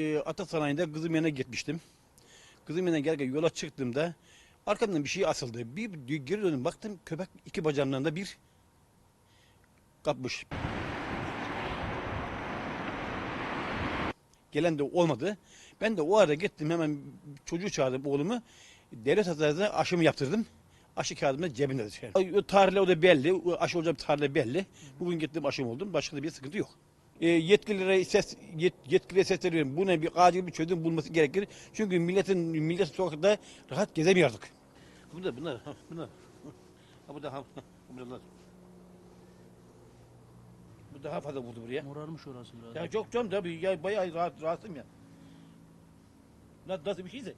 Ee, Ata Sanayi'nde kızım yanına gitmiştim. Kızım yanına gelirken yola çıktığımda arkamdan bir şey asıldı. Bir geri döndüm baktım köpek iki bacağımdan da bir kapmış. Gelen de olmadı. Ben de o arada gittim hemen çocuğu çağırdım oğlumu. Devlet hastanesine aşımı yaptırdım. Aşı kağıdım da cebimde. O tarihle o da belli. Aşı olacak tarihle belli. Bugün gittim aşım oldum. Başka da bir sıkıntı yok. E, yetkililere ses yet, yetkiliye sesleniyorum. Bu ne bir acil bir çözüm bulması gerekir. Çünkü milletin millet sokakta rahat gezemiyorduk. Bunlar bunlar ha, bunlar. Ha bu da ha, bunlar. Bu daha fazla vurdu buraya. Morarmış orası biraz. Ya çok canım tabii ya bayağı rahat rahatsızım ya. Na- Nasıl bir şeyse.